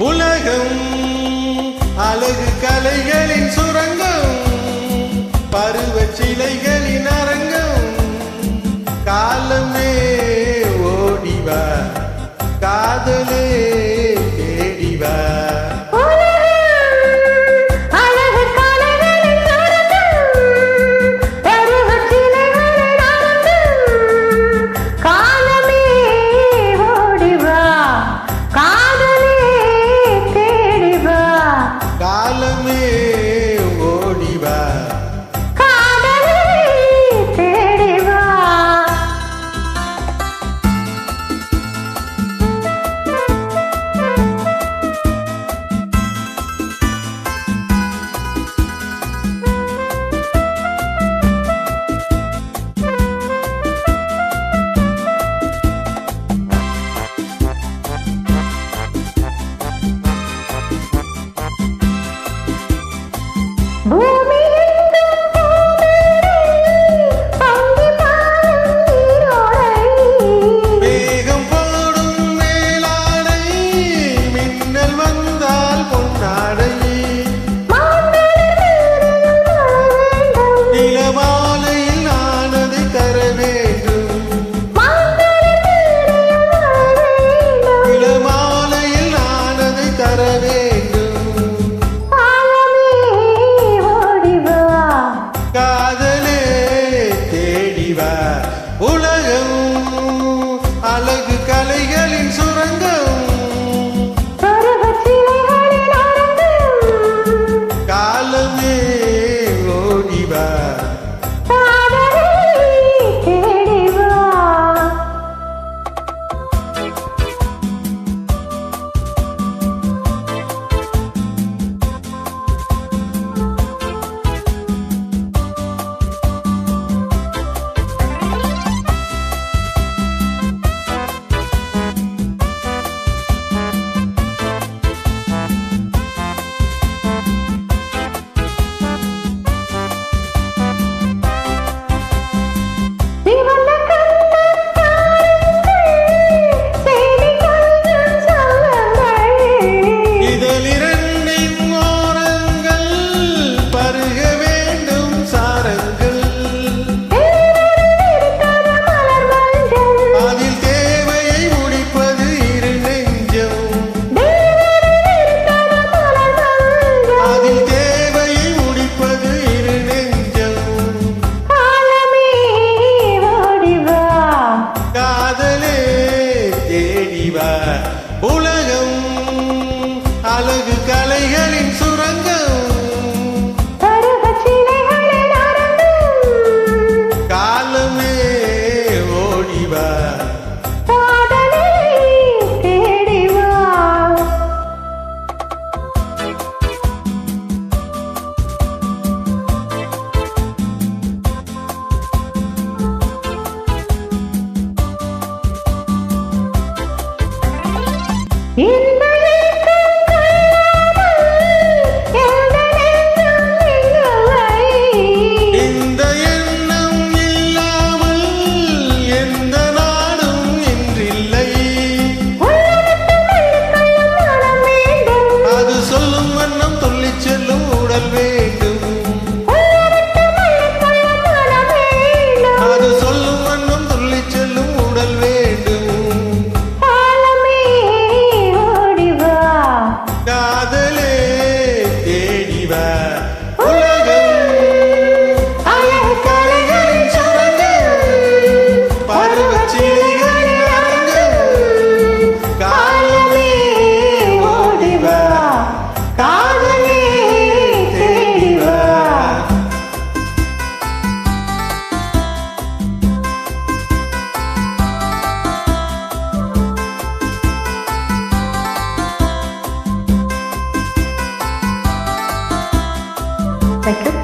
உலகம் அழகு கலைகளின் சுரங்கம் பருவ சிலைகளின் அரங்கம் காலம் அழகு கலைகள் Hello. better